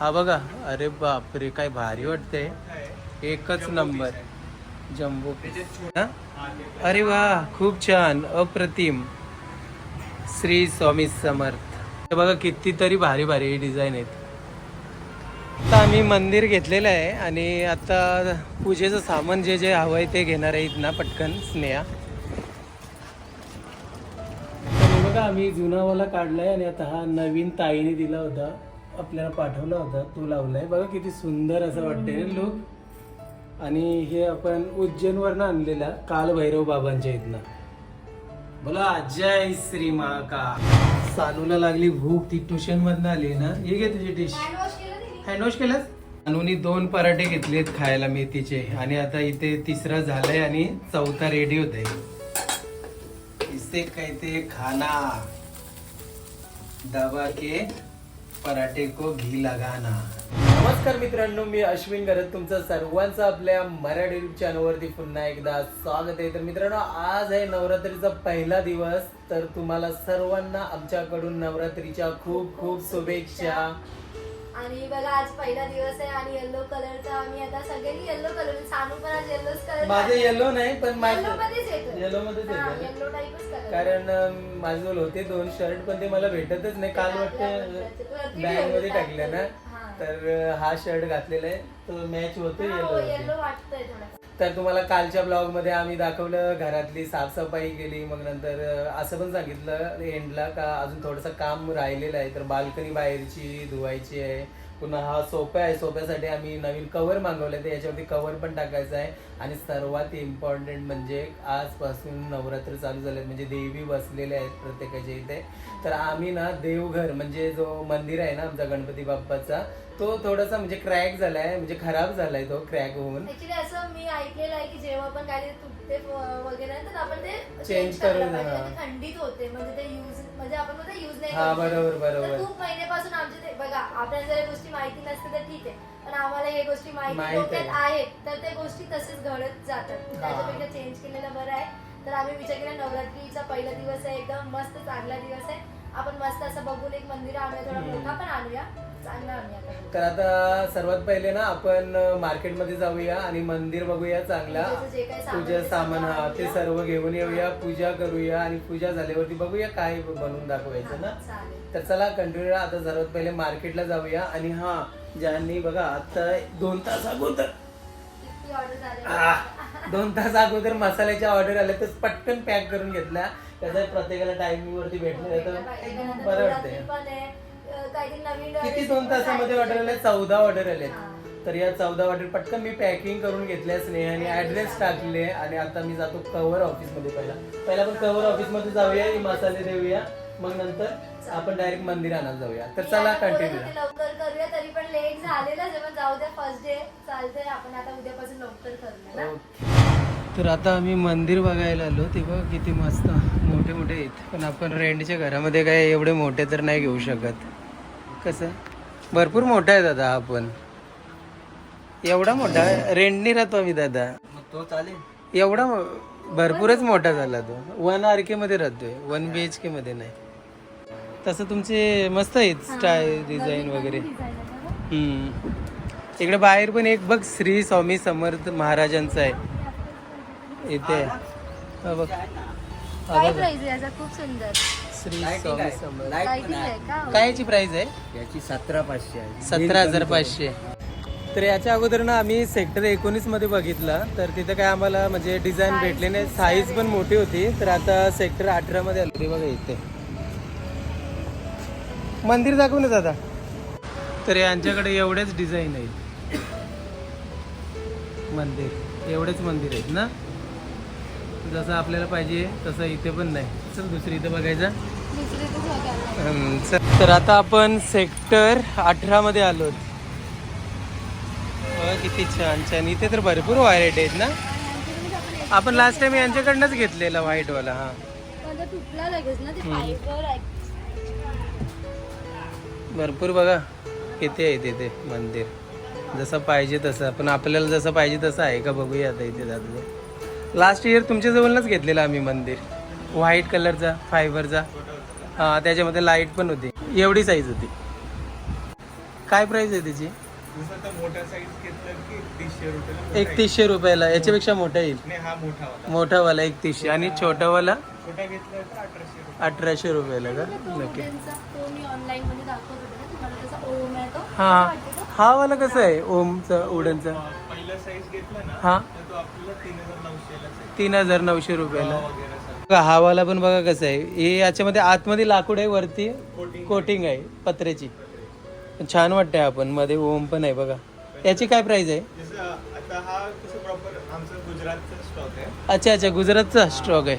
हा बघा अरे बापरे काय भारी वाटते एकच नंबर. जम्बो अरे वा खूप छान. अप्रतिम. श्री स्वामी समर्थ. बघा कितीतरी भारी भारी डिझाईन आहेत. आता आम्ही मंदिर घेतलेलं आहे आणि आता पूजेचं सामान जे जे हवं आहे ते घेणार आहेत ना पटकन स्नेहा. हे बघा आम्ही जुनावाला काढलाय आणि आता हा नवीन ताईने दिला होता. आपल्याला पाठवला होता. तो लावलाय. बघा किती सुंदर असं वाटतंय लोक आणि हे आपण उज्जैनवरनं आणलेला कालभैरव बाबांच्या इथनं. बोला जय श्री महाकाल. सानूला लागली भूक. ती ट्युशन मधनं आली ना. हे घे तुझी डिश हँडवॉश केलंस? अनुनी दोन पराठे घेतलेत खायला मेथीचे. आणि आता इथे तिसरा झालाय आणि चौथा रेडी होत आहे इसे कहते खाना. दबा के पराठे को घी लगाना। नमस्कार मित्रांनो मी अश्विन करत तुमचं सर्वांचं आपल्या मराठी चॅनलवरती पुन्हा एकदा स्वागत आहे. तर मित्रांनो आज आहे नवरात्रीचा पहिला दिवस. तर तुम्हाला सर्वांना आमच्याकडून नवरात्रीच्या खूप खूप शुभेच्छा. आणि बघा आज पहिला दिवस आहे आणि येल्लो कलरचा आम्ही आता सगळ्यांनी येल्लो कलर सानू पण आज येल्लोच कलर माझं येलो नाही पण येल्लो माझं मध्येच येतो येलो मध्येच येतं. येल्लो टाईपच कलर कारण माझं होते दोन शर्ट पण ते मला भेटतच नाही. काल वाटतं बॅगमध्ये टाकले ना. तर हा शर्ट घातलेला आहे. तो मॅच होतो येलो येल्लो वाटतंय थोडा तर तुम्हाला कालच्या ब्लॉगमध्ये आम्ही दाखवलं घरातली साफसफाई केली मग नंतर असं पण सांगितलं एंडला का अजून थोडंसं काम राहिलेलं आहे तर बाल्कनी बाहेरची धुवायची आहे. पुन्हा हा सोफा आहे सोफ्यासाठी आम्ही नवीन कवर मागवले तर याच्यावरती कवर पण टाकायचं आहे. आणि सर्वात इम्पॉर्टंट म्हणजे आजपासून नवरात्र चालू झाले म्हणजे देवी बसलेल्या आहेत प्रत्येकाच्या इथे. तर आम्ही ना देवघर म्हणजे जो मंदिर आहे ना आमचा गणपती बाप्पाचा तो थोडासा म्हणजे क्रॅक झालाय म्हणजे खराब झालाय तो क्रॅक होऊन ऍक्च्युली असं मी ऐकलेलं आहे की जेव्हा पण काही तुटते वगैरे ना, तर आपण ते चेंज करून, पाहिजे हा. ते खंडित होते म्हणजे ते युज म्हणजे आपण ते युज नाही हा, बरोबर. बरोबर. खूप महिन्यापासून आमचे ते बघा आपल्याला जर गोष्टी माहिती नसते तर ठीक आहे पण आम्हाला हे गोष्टी माहिती. डोक्यात आहेत तर त्या गोष्टी तसेच घडत जातात त्याच्यापेक्षा चेंज केलेलं बरं आहे तर आम्ही विचार केला नवरात्रीचा पहिला दिवस आहे एकदम मस्त चांगला दिवस आहे आपण मस्त असं बघून एक मंदिर आणूया थोडा. मोठा पण आणूया. तर आता सर्वात पहिले ना आपण मार्केटमध्ये जाऊया आणि मंदिर बघूया चांगला. पूजा ते सामान हा ते. सर्व घेऊन येऊया पूजा करूया आणि पूजा झाल्यावरती बघूया काय बनवून दाखवायचं ना. तर चला कंटिन्यू आता सर्वात पहिले मार्केटला जाऊया आणि हा ज्यांनी बघा आता दोन तास अगोदर. दोन तास अगोदर मसाल्याच्या ऑर्डर आल्या तर पटकन पॅक करून घेतल्या त्याचा प्रत्येकाला टायमिंग वरती भेटलं तर बरं वाटतंय. किती दोन तासामध्ये ऑर्डर आले चौदा ऑर्डर आले तर या चौदा ऑर्डर पटकन मी पॅकिंग करून घेतल्या स्नेहाने. ऍड्रेस टाकले आणि आता मी जातो कव्हर ऑफिसमध्ये पहिला. पहिला आपण कव्हर ऑफिसमध्ये जाऊया मसाले देऊया. मग नंतर आपण डायरेक्ट मंदिर आणायला जाऊया. तर चला कंटिन्यू लवकर करूया तरी पण लेट झालेलं जेव्हा जाऊ द्या फर्स्ट डे चालतंय. आपण आता उद्यापासून लवकर करूया ना. तर आता आम्ही मंदिर बघायला आलो. ते बघ किती मस्त. मोठे मोठे आहेत. पण आपण रेंटच्या घरामध्ये काय एवढे मोठे तर नाही घेऊ शकत. कसं? भरपूर मोठा आहे दादा हा पण. एवढा मोठा? रेंटनी राहतो आम्ही दादा. तो चालेल. एवढा भरपूरच मोठा झाला तो. वन आर के मध्ये राहतोय. वन बी एच के मध्ये नाही. तसं तुमचे मस्त आहेत स्टाय डिझाईन वगैरे. हम्म. इकडे बाहेर पण एक बघ श्री स्वामी समर्थ महाराजांचं आहे. इथे. हा बघ. काय बघ. प्राइस आहे याचा? खूप सुंदर. श्री Lighting स्वामी आहे. समर्थ. Light पण लाइटिंग आहे. आहे का? काय याची प्राइस आहे? याची सतरा पाचशे आहे. सतरा हजार पाचशे. तर याच्या अगोदर ना आम्ही सेक्टर एकोणीसमध्ये बघितलं. तर तिथं काय आम्हाला म्हणजे डिझाईन भेटले नाही. साईज. पण मोठी होती. तर आता सेक्टर अठरा मध्ये आलो. ते बघा इथे. मंदिर दाखवू ना दादा. तर यांच्याकडे एवढेच डिझाईन आहेत. मंदिर. एवढेच मंदिर आहेत ना? जसं आपल्याला पाहिजे तसं इथे पण नाही. चल दुसरी इथं बघायचं. दुसरी तर आता आपण सेक्टर अठरा मध्ये आलो. किती छान छान. इथे तर भरपूर व्हायरेट आहेत ना? आपण लास्ट टाइम यांच्याकडनंच घेतलेला व्हाईट वाला हा. भरपूर बघा किती आहे तिथे मंदिर. जसं पाहिजे तसं पण आपल्याला जसं पाहिजे तसं आहे का बघूया आता इथे जातो लास्ट इयर तुमच्याजवळच घेतलेलं आम्ही मंदिर. व्हाईट कलरचा फायबरचा हा त्याच्यामध्ये लाइट पण होती. एवढी साईज होती. काय प्राईस आहे त्याची? एकतीसशे रुपयाला. याच्यापेक्षा मोठा येईल. मोठावाला एकतीसशे. आणि छोटावाला? अठराशे रुपयाला का? नक्की हा. हा वाला कसं आहे? ओमचा उडनचा. हा. तीन हजार नऊशे रुपयाला. बघा, हा वाला पण बघा कसं आहे. हे याच्यामध्ये आतमध्ये लाकूड आहे वरती. कोटिंग आहे. पत्र्याची. छान वाटतंय आपण. मध्ये ओम पण आहे बघा. याची काय प्राइस आहे? हा अच्छा अच्छा गुजरातचा स्टॉक आहे.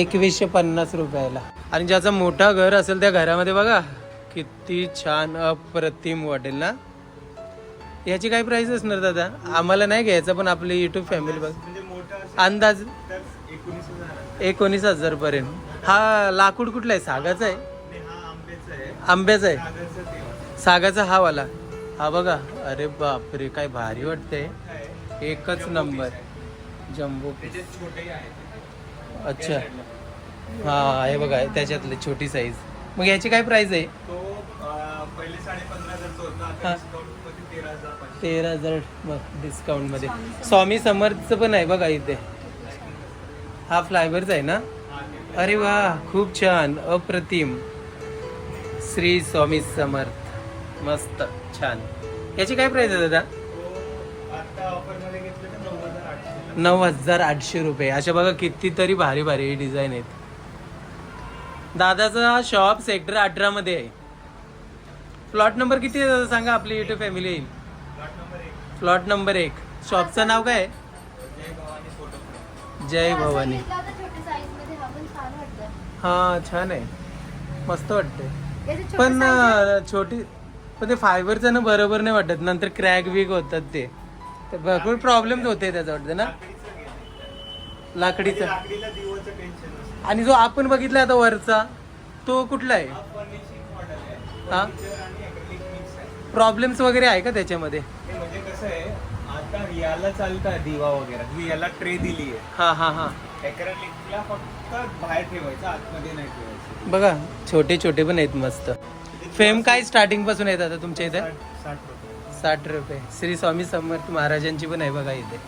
एकवीसशे पन्नास रुपयाला. आणि ज्याचं मोठा घर असेल त्या घरामध्ये बघा किती छान अप्रतिम वाटेल ना. याची काय प्राइस असणार दादा? आम्हाला नाही घ्यायचं पण आपली युट्यूब फॅमिली बघ. अंदाज एकोणीस हजार पर्यंत. हा लाकूड कुठला आहे? सागाचा आहे? हा आंब्याचा आहे. सागाचा हा वाला. हा बघा. अरे बापरे काय भारी वाटतंय. एकच नंबर. जम्बो अच्छा. हा हे बघा त्याच्यातली छोटी साईज मग याची काय प्राइस आहे? तेरा हजार मग डिस्काउंटमध्ये. स्वामी समर्थचं पण आहे बघा इथे. हा फ्लायवरचा आहे ना? अरे वा खूप छान. अप्रतिम. श्री स्वामी समर्थ. मस्त छान. याची काय प्राईस आहे दादा? नऊ हजार आठशे नऊ हजार आठशे रुपये. अशा बघा कितीतरी भारी भारी डिझाईन आहेत. दादाचा शॉप सेक्टर अठरा मध्ये आहे. प्लॉट नंबर किती आहे दादा? सांगा आपली युट्यूब फॅमिली येईल प्लॉट नंबर एक. प्लॉट नंबर एक शॉपचं नाव काय? आहे? जय भवानी. फोटो जय असा भवानी घेतला होता छोट्या साईजमध्ये हा पण छान वाटतं हा छान आहे. मस्त छोटे पण छोटी पण ते फायबरचं ना बरोबर नाही वाटत. नंतर क्रॅक विक होतात ते. ते भरपूर प्रॉब्लेम होते त्याचं वाटतं ना? लाकडीचं. आणि जो आपण बघितला आता वरचा तो कुठला आहे? हा प्रॉब्लेम्स वगैरे आहे का त्याच्यामध्ये? हे म्हणजे कसं आहे आता याला चालतं दिवा वगैरे. याला ट्रे दिली आहे हा हा हा. फक्त बाहेर ठेवायचं आतमध्ये नाही ठेवायचं. बघा छोटे छोटे पण आहेत मस्त. फेम काय स्टार्टिंगपासून आहेत आता तुमच्या इथे? साठ साठ रुपये. साठ रुपये. श्री स्वामी समर्थ महाराजांची पण आहे बघा इथे.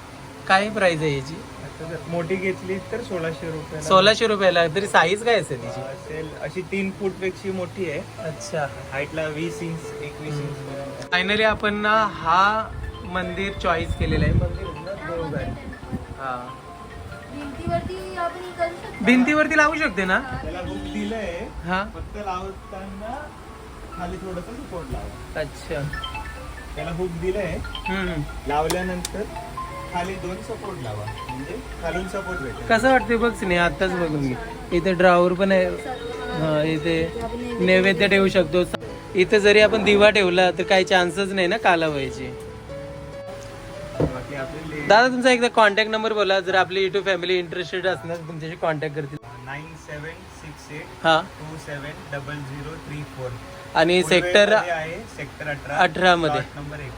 काय प्राइस आहे याची? आता जर मोठी घेतली तर सोळाशे रुपये सोळाशे रुपयाला. तरी साईज काय असेल तिची? असेल अशी तीन फूटपेक्षा मोठी आहे. अच्छा. हाईटला वीस इंच एकवीस इंच फायनली आपण ना हा मंदिर चॉईस केलेला आहे. मंदिर आहे हा, भिंतीवरती आपण करू शकतो. भिंतीवरती लावू शकते ना? त्याला हुक दिलंय. हा. फक्त लावताना खाली थोडस सपोर्ट लावा. अच्छा. त्याला हुक दिलंय. हम्म. लावल्यानंतर खाली दोन सपोर्ट लावा. म्हणजे खालून सपोर्ट भेटेल. कसं वाटते बघ स्नेहा आताच बघून मी इथे ड्रावर पण आहे. हा इथे नैवेद्य ठेवू शकतो. इथे जरी आपण दिवा ठेवला तर काही चान्सच नाही ना काला व्हायची दादा तुमचा एकदा कॉन्टॅक्ट नंबर बोला. जर आपली युट्यूब फॅमिली इंटरेस्टेड असणार तुमच्याशी कॉन्टॅक्ट करतील. नाईन सेवन सिक्स एट हा. Two seven double zero three four. आणि सेक्टर आहे सेक्टर अठरा. अठरा मध्ये. नंबर एक.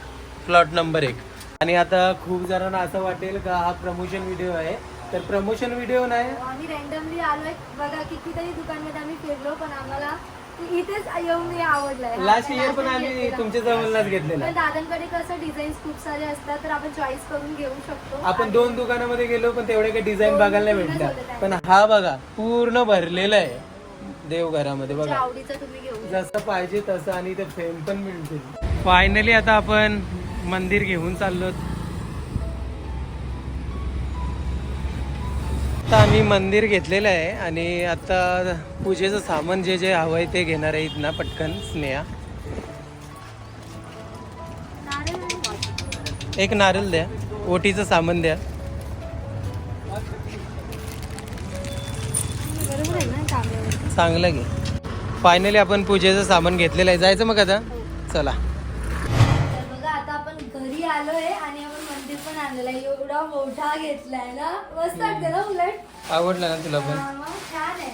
प्लॉट नंबर एक. आणि आता खूप जणांना असं वाटेल का हा प्रमोशन व्हिडिओ आहे. तर प्रमोशन व्हिडिओ नाही. आम्ही रँडमली आलोय. बघा कितीतरी दुकानमध्ये आम्ही फिरलो पण आम्हाला इथेच येऊन मी आवडलंय. हा, लास्ट इयर पण आम्ही. तुमच्या जवळच घेतलेला. दादांकडे कसं डिझाईन खूप सारे असतात तर आपण चॉईस करून घेऊ शकतो. आपण दोन दुकानामध्ये गेलो पण तेवढे काही डिझाईन बघायला नाही त्यात. पण हा बघा पूर्ण भरलेला आहे. देवघरामध्ये बघा. आवडीचं तुम्ही घेऊ शकता. जसं पाहिजे तसं आणि ते फेम पण मिळतील. फायनली आता आपण मंदिर घेऊन चाललो आता आम्ही मंदिर घेतलेलं आहे आणि आता पूजेचं सामान जे जे हवं आहे ते घेणार आहेत ना पटकन स्नेहा. एक नारळ द्या ओटीचं सामान द्या. चांगलं चांगलं घे. फायनली आपण पूजेचं सामान घेतलेलं आहे. जायचं मग आता? चला. आलोय आणि आपण मंदिर पण आणलेलं आहे. एवढा मोठा घेतलाय ना? मस्त वाटते ना उलट? आवडलं ना तुला पण? हा, मग छान आहे.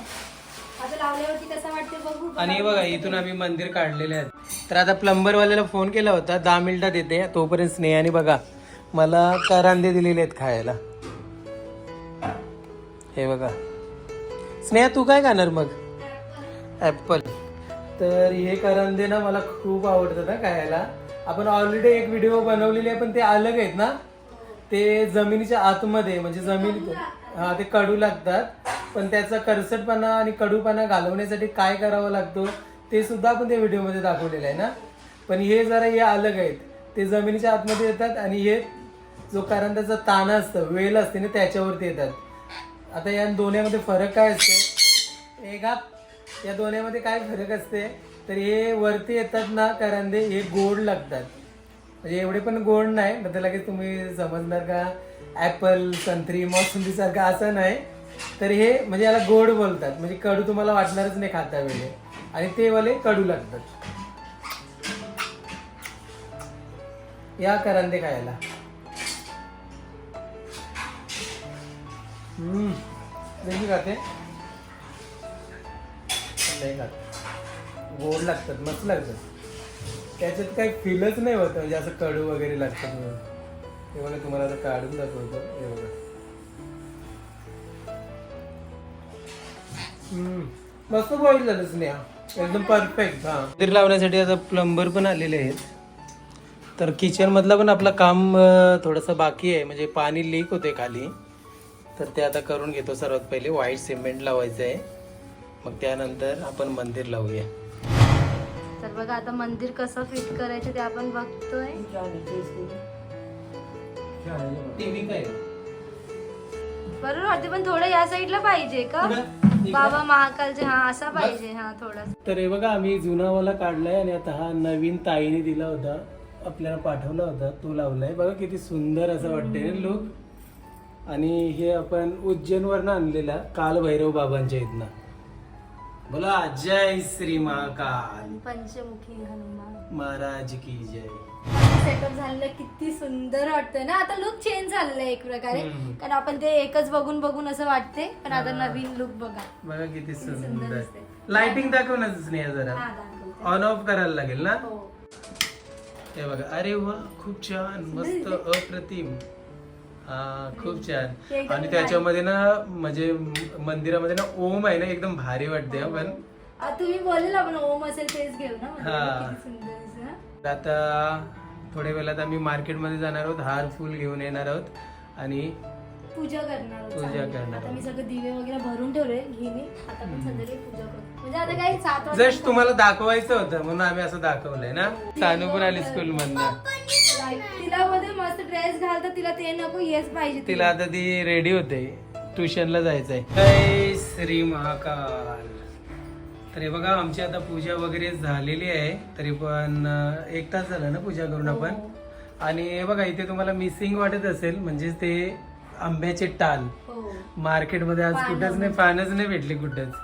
आता लावल्यावरती कसं वाटते बघू. आणि हे बघा इथून आम्ही मंदिर काढलेले आहेत. तर आता प्लंबर वाल्याला फोन केला होता दहा मिनिटात येते. तोपर्यंत स्नेहाने बघा मला करांदे दिलेले आहेत खायला. हे बघा. स्नेहा तू काय खाणार मग? ॲपल तर हे करंदे ना मला खूप आवडतात ना खायला. आपण ऑलरेडी एक व्हिडिओ बनवलेले आहे पण ते अलग आहेत ना? ते जमिनीच्या आतमध्ये म्हणजे जमीन हा ते कडू लागतात. पण त्याचा करसटपणा आणि कडूपणा घालवण्यासाठी काय करावं लागतो ते सुद्धा आपण त्या व्हिडिओमध्ये दाखवलेलं आहे ना? पण हे जरा हे अलग आहेत. ते जमिनीच्या आतमध्ये येतात आणि हे जो कारण त्याचा ताना असतं वेल असते ना त्याच्यावरती येतात. आता या दोन्हीमध्ये फरक काय असते? एक या दोन्हीमध्ये काय फरक असते? तर हे वरती येतात ना करंदे हे गोड लागतात. म्हणजे एवढे पण गोड नाही म्हणजे लगेच तुम्ही समजणार का ऍपल संत्री मोसंबी सारखं असं नाही. तर हे म्हणजे याला गोड बोलतात. म्हणजे कडू तुम्हाला वाटणारच नाही खाता वेळे. आणि ते वाले कडू लागतात. या करंदे खायला. हम्म. खाते. नाही खात. गोड लागतात मस्त लागतात. त्याच्यात काही फीलच नाही होत म्हणजे असं कडू वगैरे लागतात म्हणून. हे बघा तुम्हाला आता काढून दाखवतो. हे बघा. मस्त बॉईल झालं स्नेहा. एकदम परफेक्ट हा. मंदिर लावण्यासाठी आता प्लंबर पण आलेले आहेत. तर किचनमधलं पण आपलं काम थोडंसं बाकी आहे. म्हणजे पाणी लीक होते खाली. तर ते आता करून घेतो. सर्वात पहिले व्हाईट सिमेंट लावायचं आहे मग त्यानंतर आपण मंदिर लावूया. तर बघा आता मंदिर कसं फिट करायचं ते आपण बघतोय. बरोबर वाटते पण थोडं या साईडला पाहिजे का? बाबा महाकालचे हा असा पाहिजे हा थोडा तर हे बघा आम्ही जुनावाला काढलाय आणि आता हा नवीन ताईने दिला होता. आपल्याला पाठवला होता तो लावलाय. बघा किती सुंदर असं वाटतंय लुक आणि हे आपण उज्जैनवरनं आणलेला काल भैरव बाबांच्या इथनं. बोला जय श्री महाकाल. पंचमुखी हनुमान. महाराज की जय. सेटअप झालेलं किती सुंदर वाटतंय ना? आता लुक चेंज झालेलं आहे एक प्रकारे. हम्म. कारण आपण ते एकच बघून बघून असं वाटते पण आता हा. नवीन लुक बघा. बघा किती सुंदर सुंदर. लाइटिंग दाखव ना स्नेहा जरा. दाखवते. ऑन ऑफ करायला लागेल ना? हो. हे बघा. अरे वा खूप छान. मस्त अप्रतिम. हा खूप छान एकदम आणि त्याच्यामध्ये ना म्हणजे म- मंदिरामध्ये ना ओम आहे ना एकदम भारी वाटते हा पण आ, तुम्ही बोलले आपण ओम असेल तेच घेऊ ना म्हणजे हा. किती सुंदर दिसतं ना. आता थोड्या वेळात आम्ही मार्केटमध्ये जाणार आहोत हार फुल घेऊन येणार आहोत आणि पूजा करणार पूजा. करणार आता. मी सगळं दिवे वगैरे भरून ठेवले आता संध्याकाळी पूजा करू. म्हणजे आता सात जस्ट तुम्हाला दाखवायचं होतं म्हणून आम्ही असं दाखवलंय ना? सानू पण आली स्कूल मधनं तिला मध्ये मस्त ड्रेस घालता तिला ते नको हेच पाहिजे तिला. आता ती रेडी होते. ट्युशनला जायचंय. जय श्री महाकाल. तर हे बघा आमची आता पूजा वगैरे झालेली आहे. तरी पण अं, एक तास झाला ना पूजा करून आपण? आणि हे बघा इथे तुम्हाला मिसिंग वाटत असेल म्हणजे ते आंब्याचे टाल. हो. मार्केटमध्ये आज कुठंच नाही पानच नाही भेटली कुठंच.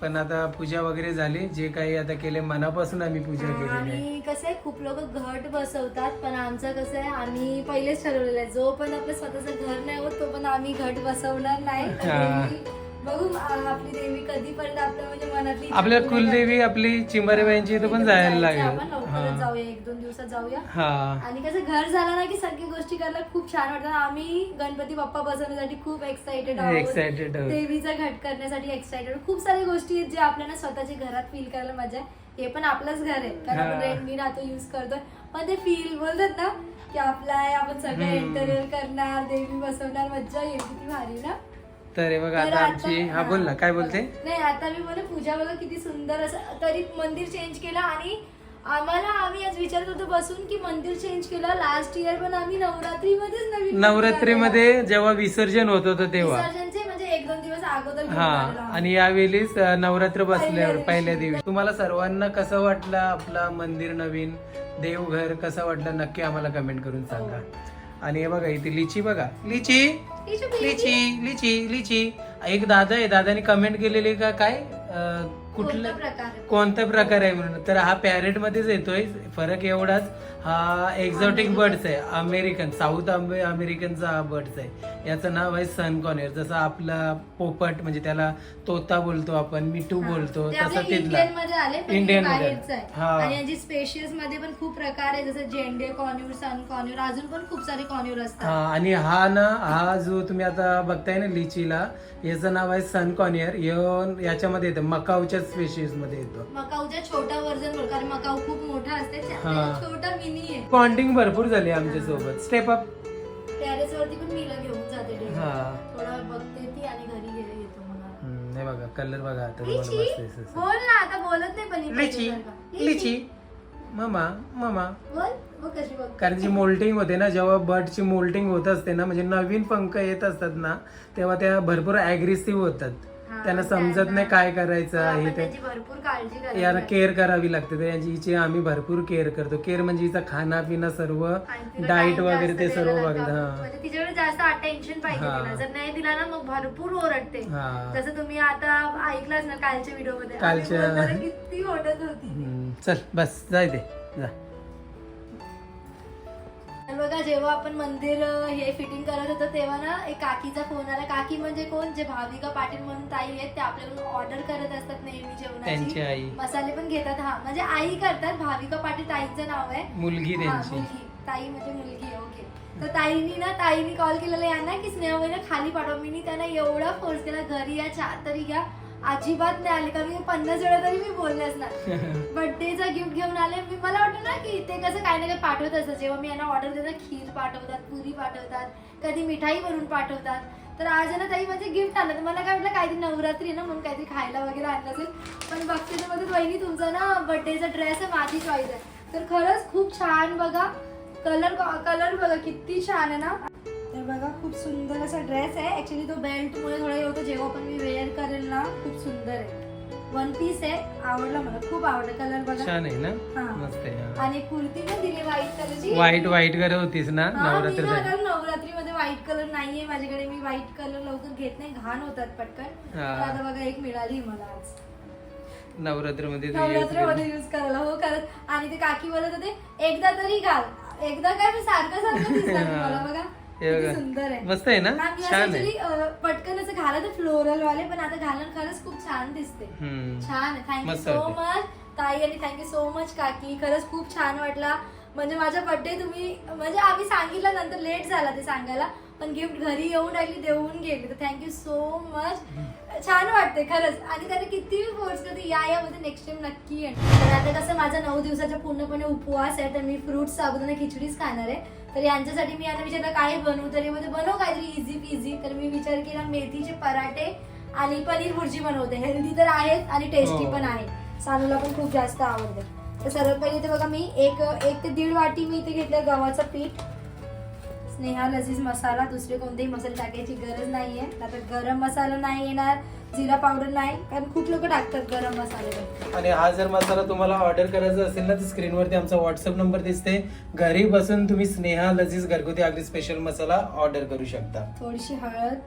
पण आता पूजा वगैरे झाली जे काही आता केले मनापासून आम्ही पूजा आहे. आणि कसं आहे खूप लोक घट बसवतात पण आमचं कसं आहे आम्ही पहिलेच ठरवलेलं आहे. जो पण आपलं स्वतःचं घर नाही होत तो पण आम्ही घट बसवणार नाही. बघू आपली देवी कधीपर्यंत आपल्या म्हणजे मनातली आपल्या कुलदेवी आपली चिंबारेबाईंची इथं पण जायला जायचं आपण लागेल लवकरच जाऊया एक दोन दिवसात जाऊया. हा. आणि कसं घर झालं ना की सगळी गोष्टी करायला खूप छान वाटतं. आम्ही गणपती बाप्पा बसवण्यासाठी खूप एक्साइटेड आहोत. एक्साइटेड देवीचा घट करण्यासाठी एक्साइटेड खूप साऱ्या गोष्टी आहेत जे आपल्याला स्वतःच्या घरात फील करायला मजा आहे. हे पण आपलंच घर आहे. कारण आपण हा. रेंटनी राहतो युज करतोय. पण ते फील बोलतात ना की आपला आहे आपण सगळं हम्म. इंटरियर करणार देवी बसवणार मज्जा येईल. किती भारी ना? तर हे बघा आता आमची हा बोल ना काय बोलते? नाही आता मी बोल पूजा बघा किती सुंदर असं तरी मंदिर चेंज केलं आणि आम्हाला आम्ही आज विचारत होतो बसून की मंदिर चेंज केलं. लास्ट इयर पण आम्ही नवरात्रीमध्येच नवीन नवरात्रीमध्ये जेव्हा विसर्जन होत होतं तेव्हा. विसर्जनचे म्हणजे एक दोन दिवस अगोदर घेऊन हा. आणि यावेळीच नवरात्र बसल्यावर. पहिल्या दिवशी. तुम्हाला सर्वांना कसं वाटलं आपला मंदिर नवीन? देवघर कसं वाटलं? नक्की आम्हाला कमेंट करून सांगा. आणि हे बघा इथे लिची बघा. लिची. लिची लिची लिची एक दादा आहे दादाने कमेंट केलेली का काय? कुठलं? कोणता प्रकार? आहे म्हणून. तर हा पॅरेट मध्येच येतोय. फरक एवढाच. हा एक्झॉटिक बर्ड्स आहे अमेरिकन साऊथ अमेरिकनचा हा बर्ड्स आहे. याचं नाव आहे सन कॉनियर जसं आपला पोपट म्हणजे त्याला तोता बोलतो आपण मिठू बोलतो तसं तिथला. इंडियनमध्ये हे हा. स्पेशियसमध्ये पण खूप प्रकार आहे जसं झेंडे कॉन्यूर सन कॉन्यूर अजून पण खूप सारे कॉन्यूर हा असतात आणि हा ना हा जो तुम्ही आता बघताय ना लिचीला याचं नाव आहे सन कॉनियर याच्यामध्ये येतं मकाऊच्या स्पेशीजमध्ये येतो. मकाऊच्या छोटा व्हर्जन कारण मकाऊ खूप मोठा असते हा. छोटा आहे बॉन्डिंग भरपूर झाली आमच्यासोबत. स्टेप अप टेरेस वरती पण मीला घेऊन जाते daily. हा. थोडा बघते ती आणि घरी गेले येतो मला हे बघा कलर बघा आता तुम्हाला लिची मस्त. बोल ना आता बोलत नाही पण ही लिची ममा ममा. बोल बघ कशी बघ कारण जी मोल्टिंग होते ना जेव्हा बर्डची मोल्टिंग होत असते ना म्हणजे नवीन पंख येत असतात ना तेव्हा त्या भरपूर अग्रेसिव्ह होतात. त्यांना समजत नाही काय करायचं आपण हे ते याला. केअर करावी लागते. तर यांची हिची आम्ही भरपूर केअर करतो. केअर म्हणजे हिचा खाना पिना सर्व time वगैरे ते सर्व बघणं. म्हणजे तिच्याकडे जास्त अटेन्शन पाहिजे जर नाही दिला ना मग भरपूर ओरडते. जसं तुम्ही आता ऐकलाच ना कालच्या व्हिडिओमध्ये. कालच्या- किती ओरडत होती. चल बस. जाय दे. जा. तर बघा जेव्हा आपण मंदिर हे फिटिंग करत होतो तेव्हा ना एक काकीचा फोन आला. काकी म्हणजे कोण? जे भाविका पाटील म्हणून ताई आहेत ते आपल्याकडून ऑर्डर करत असतात नेहमी त्यांची जेवणाची आई. मसाले पण घेतात. हा म्हणजे आई करतात. भाविका पाटील ताईचं नाव आहे. मुलगी हा, त्यांची. मुलगी. ताई म्हणजे मुलगी आहे ओके. तर ताईनी ना ताईनी कॉल केलेला यांना की स्नेहा खाली पाठवा मी त्यांना एवढा फोर्स केला घरी या चहा तरी घ्या. अजिबात नाही आले का मी पन्नास वेळा तरी मी बोलले असणार. बर्थडेचा गिफ्ट घेऊन आले मी मला वाटतं ना की ते कसं काही ना काही पाठवत असतं जेव्हा मी यांना ऑर्डर देतात खीर पाठवतात पुरी पाठवतात कधी मिठाई बनवून पाठवतात. तर आज ना ताई म्हणजे गिफ्ट आणलं तर मला काय वाटलं काहीतरी नवरात्री आहे ना म्हणून काहीतरी खायला वगैरे आणलं असेल. पण बघते तर मध्ये वहिनी तुमचा ना बर्थडेचा ड्रेस आहे माझी चॉईस आहे. तर खरंच खूप छान बघा. कलर कलर बघा किती छान आहे ना. तर बघा खूप सुंदर असा ड्रेस आहे. ऍक्च्युली तो बेल्ट मुळे थोडा हे होतं. जेव्हा पण मी वेअर करेल ना खूप सुंदर आहे. वन पीस आहे. आवडला मला. खूप आवडला कलर बघा. छान आहे ना? हा. मस्त आहे हा. आणि कुर्ती पण दिली व्हाईट कलरची व्हाईट व्हाईट करत होतीस ना? नवरात्र नवरात्रीमध्ये व्हाईट कलर नाहीये. माझ्याकडे मी व्हाईट कलर लवकर घेत नाही. घाण होतात पटकन. हा. आता बघा एक मिळाली मला आज. नवरात्रमध्ये नवरात्रमध्ये युज करायला. हो करत आणि ते काकी बोलत होते एकदा तरी घाल. एकदा काय मी सारखं सारखं दिसणार मला बघा. हे. सुंदर आहे. मस्त आहे ना? छान आहे. पटकन असं घाला तर फ्लोरल वाले पण आता घालून खरंच खूप छान दिसते. छान थँक्यू सो. मच ताई आणि थँक्यू सो मच काकी. खरंच खूप छान वाटला. म्हणजे माझा बर्थडे तुम्ही म्हणजे आम्ही सांगितलं नंतर लेट झाला ते सांगायला. पण गिफ्ट घरी येऊन राहिली देऊन गेली. तर थँक्यू सो मच छान वाटते खरंच. आणि त्याने किती फोर्स करते या या मध्ये नेक्स्ट टाइम नक्की येणार. तर आता कसं माझा नऊ दिवसाचा पूर्णपणे उपवास आहे तर मी फ्रुट साबुदाणा खिचडीच खाणार आहे. तर यांच्यासाठी मी यांना विचारलं काय बनवू तरी? मध्ये बनव काहीतरी इझी पिझी तर मी विचार केला मेथीचे पराठे आणि पनीर भुर्जी बनवते. हेल्दी तर आहेत आणि टेस्टी हो. पण आहे. सानूला पण खूप जास्त आवडते. तर सर्वात पहिले ते बघा मी एक एक ते दीड वाटी मी इथे घेतलं गव्हाचं पीठ. स्नेहा लजीज मसाला दुसरे कोणतेही मसाले टाकायची. गरज नाहीये. आता गरम मसाला नाही येणार. जिरा पावडर नाही. कारण खूप लोक टाकतात गरम मसाले. आणि हा जर मसाला तुम्हाला ऑर्डर करायचा असेल ना तर स्क्रीनवरती आमचा व्हॉट्सअप नंबर दिसते. घरी बसून तुम्ही स्नेहा लजीज घरगुती अगदी स्पेशल मसाला ऑर्डर करू शकता. थोडीशी हळद.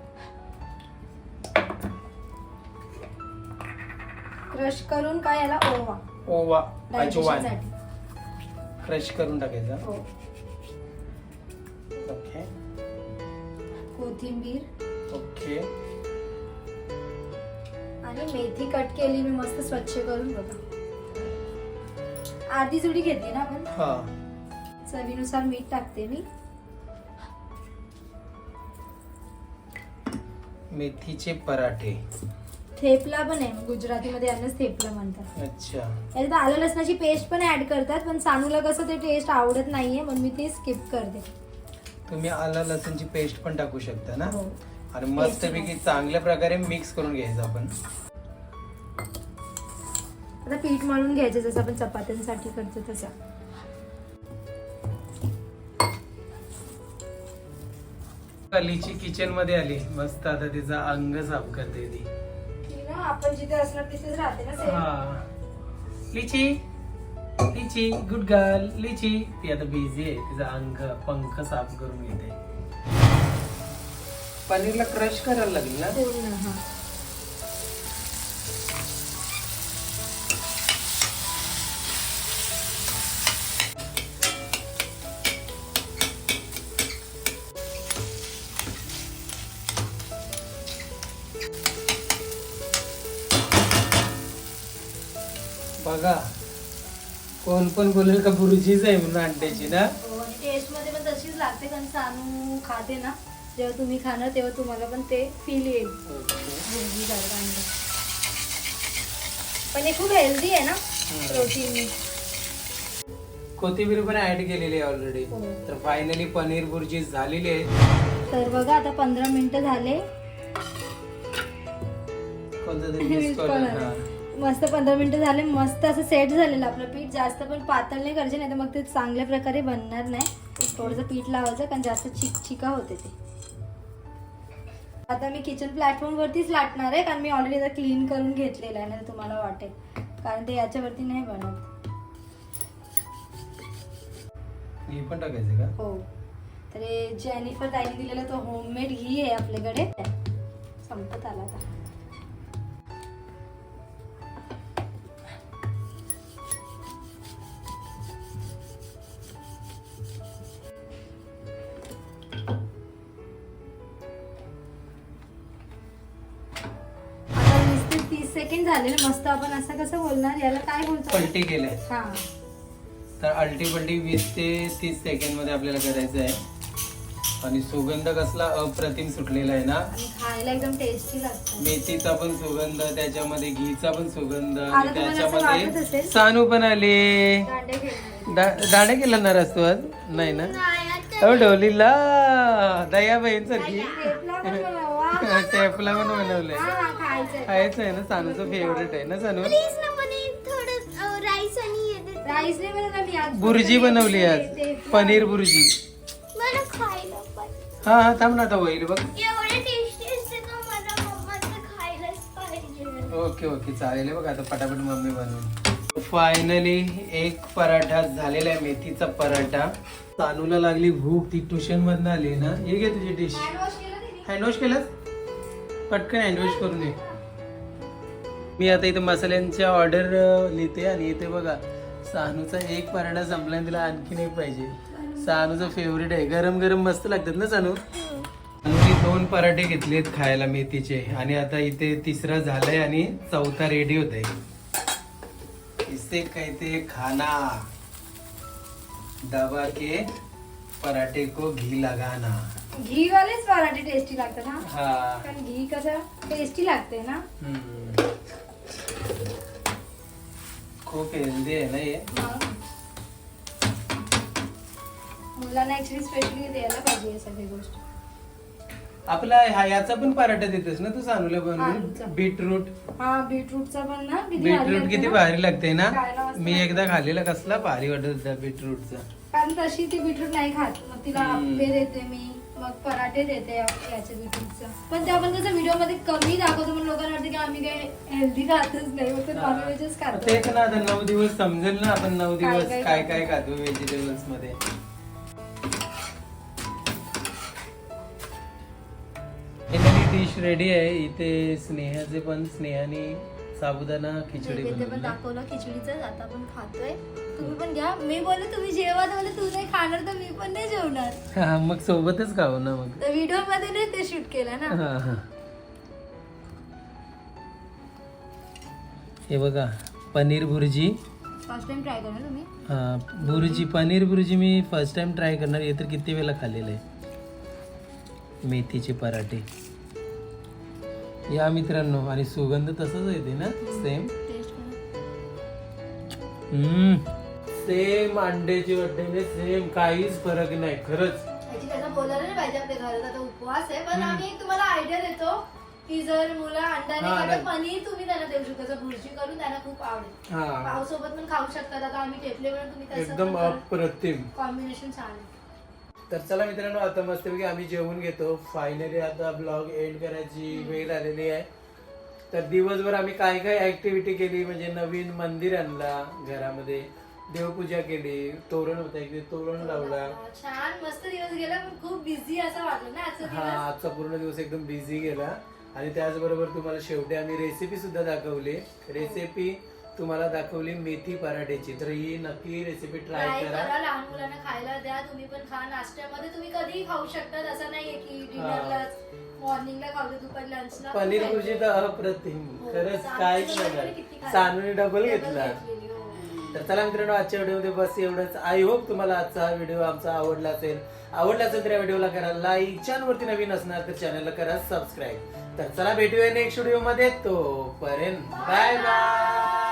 क्रश करून काय याला? ओवा. ओवा. क्रश करून टाकायचा. कोथिंबीर. ओके. आणि मेथी कट केली मी मस्त स्वच्छ करून बघा. आधी जुडी घेतली ना आपण? हा. चवीनुसार मीठ टाकते मी. मेथीचे पराठे. थेपला पण आहे गुजरातीमध्ये यांनाच थेपला म्हणतात. अच्छा. याच्यात आलं लसणाची पेस्ट पण ऍड करतात पण सानूला कसं ते टेस्ट आवडत नाहीये म्हणून मी ते स्किप करते. तुम्ही आला लसूणची पेस्ट पण टाकू शकता ना? हो. आणि मस्तपैकी चांगल्या प्रकारे मिक्स करून घ्यायचं आपण. आता पीठ मळून घ्यायचं जसं आपण चपात्यांसाठी करतो तसं. कलीची किचनमध्ये आली. मस्त आता तिचा अंग साफ करते ती. आपण जिथे असणार तिथेच राहते ना. हा. लिची? लिची गुड गर्ल लिची. ती आता बिझी आहे. तिचा अंग पंख साफ करून घेते. पनीरला क्रश करायला लागली ना? हो बघा. कोण पण बोलेल का बुर्जीच आहे म्हणून अंड्याची ना हो, आणि टेस्टमध्ये पण तशीच लागते कारण सानू खाते ना जेव्हा तुम्ही खाणार तेव्हा तुम्हाला पण ते फील येईल भुर्जी सारखं अंडं. पण हे खूप हेल्दी आहे ना प्रोटीन कोथिंबीर पण ऍड केलेली आहे ऑलरेडी हो. तर फायनली पनीर बुर्जी झालेली आहे तर बघा आता पंधरा मिनिटं झाले कोणतं तरी आहे. आला. हा. मस्त पंधरा मिनिटं झाले मस्त असं सेट झालेलं आपलं पीठ. जास्त पण पातळ नाही करायचे नाही तर मग ते चांगल्या प्रकारे बनणार नाही. थोडंसं पीठ लावायचं कारण जास्त चिक चिका होते ते. आता मी किचन प्लॅटफॉर्म वरतीच लाटणार आहे कारण मी ऑलरेडी आता क्लीन करून घेतलेलं आहे ना तुम्हाला वाटेल. कारण ते याच्यावरती नाही बनत. घी पण टाकायचं का? हो. तर हे जेनिफर ताईने दिलेला तो होममेड घी आहे आपल्याकडे. संपत आला आता. झालेले मस्त आपण असं कसं बोलणार? याला काय बोलतो? पलटी केलंय. हा. तर अल्टी पलटी वीस ते तीस सेकंडमध्ये आपल्याला करायचं आहे. आणि सुगंध कसला अप्रतिम सुटलेला आहे ना? आणि खायला एकदम टेस्टी लागतं. मेथीचा पण सुगंध त्याच्यामध्ये घीचा पण सुगंध आता आणि तुम्हाला असं वाटत त्याच्यामध्ये असेल? सानू पण आले. दांडे केलं. ना रस्तू आज नाही ना? अहो ढोलीला. दया बहीण सारखी थेपला पण बनवा. टेपला पण बनवलंय. हा, हा. खायचं आहे ना सानूचं फेवरेट आहे ना सानू? राईस आणि हे दे. राईस नाही बनवला मी आज. बुर्जी बनवली आज. पनीर बुर्जी. मला खायला हा हा थांब ना आता होईल बघ. एवढे टेस्टी असते का? मला मम्माचं खायलाच पाहिजे. ओके ओके चालेल. बघ आता पटापट मम्मी बनवून. फायनली एक पराठा झालेला आहे मेथीचा पराठा. सानूला लागली भूक ती ट्युशन मधनं आली ना. ये घे तुझी डिश? हँडवॉश केलंस? पटकन हँडवॉश करून ये मी आता इथे मसाल्यांच्या ऑर्डर लिहिते आणि इथे बघा सानूचा एक पराठा संपला तिला आणखीन एक पाहिजे. सानूचा फेवरेट आहे. गरम गरम मस्त लागतात ना सानू? सानूने दोन पराठे घेतलेत खायला मेथीचे. आणि आता इथे तिसरा झालाय आणि चौथा रेडी होत आहे इसे कहते खाना. दबा के पराठे को घी लगाना. घी वालेच पराठे टेस्टी लागतात हा कारण घी कसं टेस्टी लागते ना हम्म. खूप हेल्दी आहे ना हे मग. मुलांना ऍक्च्युली स्पेशली द्यायला पाहिजे हे सगळी गोष्ट आपला हा याचा पण पराठा देतेस ना तू सानूला आलूचा. बनवून बीटरूट हा बीटरूटचा पण ना किती भारी बीटरूट लागते किती ना? भारी लागते ना खायला मस्त मी. एकदा खाल्लेला कसला भारी वाटत होता बीटरूटचा कारण तशी ती बीटरूट नाही खात मग तिला हम्म. आप्पे देते मी मग पराठे देते याच्या बीटरूटचा पण ते आपण कसं व्हिडिओमध्ये कमी दाखवतो पण लोकांना वाटतं की आम्ही काय हेल्दी खातच नाही. फक्त नॉनव्हेजच खातो. तेच ना आता नऊ दिवस समजेल ना आपण नऊ काय दिवस काय काय खातो. काय खातो व्हेजिटेबल्समध्ये डिश रेडी आहे. इथे स्नेहाचे पण स्नेहाने साबुदाणा खिचडी ते पण बनवली दाखवलं खिचडीच आता आपण खातोय. तुम्ही पण घ्या. मी बोलले तुम्ही जेवा तर बोलले तू नाही खाणार तर मी पण नाही जेवणार. हा मग सोबतच खाऊ ना मग. तर व्हिडिओमध्ये नाही ते शूट केलं ना. हा हा. हे बघा paneer bhurji first time try करणार तुम्ही? हा भुर्जी पनीर भुर्जी मी फर्स्ट टाइम ट्राय करणार. हे तर किती वेळा खाल्लेलं आहे. मेथीचे पराठे. या मित्रांनो आणि सुगंध तसंच येते ना? सेम सेम अंड्याची वाटते सेम काहीच फरक नाही खरंच. ह्याची त्याचा बोलायला नाही पाहिजे आपल्या घरात आता उपवास आहे पण आम्ही एक तुम्हाला आयडिया देतो की जर मुलं अंडा नाही खात नाही. तर पनीर तुम्ही त्यांना देऊ शकता. जर भुर्जी करून त्यांना खूप आवडेल. हा. पावसोबत पण खाऊ शकतात. आता आम्ही टेपले म्हणून तुम्ही एकदम अप्रतिम. कॉम्बिनेशन आहे. तर चला मित्रांनो आता मस्तपैकी आम्ही जेवून घेतो. फायनली आता ब्लॉग एंड करायची वेळ आलेली आहे. तर दिवसभर आम्ही काय काय ऍक्टिव्हिटी केली म्हणजे नवीन मंदिर आणला घरामध्ये देवपूजा केली तोरण होतं एक तोरण लावला. छान मस्त दिवस गेला पण खूप बिझी असं वाटलं ना आजचा हा दिवस. आजचा पूर्ण दिवस एकदम बिझी गेला. आणि त्याचबरोबर तुम्हाला शेवटी आम्ही रेसिपी सुद्धा दाखवली. रेसिपी तुम्हाला दाखवली मेथी पराठ्याची तर ही नक्की रेसिपी ट्राय ट्राय करा. करा लहान मुलांना खायला द्या. तुम्ही पण खा. नाश्त्यामध्ये तुम्ही कधीही खाऊ शकतात असं नाहीये की डिनरलाच मॉर्निंगला खावलं दुपारी लंचला पनीर भुर्जी तर अप्रतिम. हो, खरंच डबल नाही किती झालं. खाल्लं? सानूने डबल घेतला. घेतलेली, हो. तर चला मित्रांनो आजच्या व्हिडिओमध्ये बस एवढंच. आय होप तुम्हाला आजचा हा व्हिडिओ आमचा आवडला असेल. आवडला असेल तर या व्हिडिओला करा लाईक चॅनलवरती नवीन असणार तर चॅनलला करा सबस्क्राईब तर चला भेटूया नेक्स्ट व्हिडिओमध्ये. तो पर्यंत बाय बाय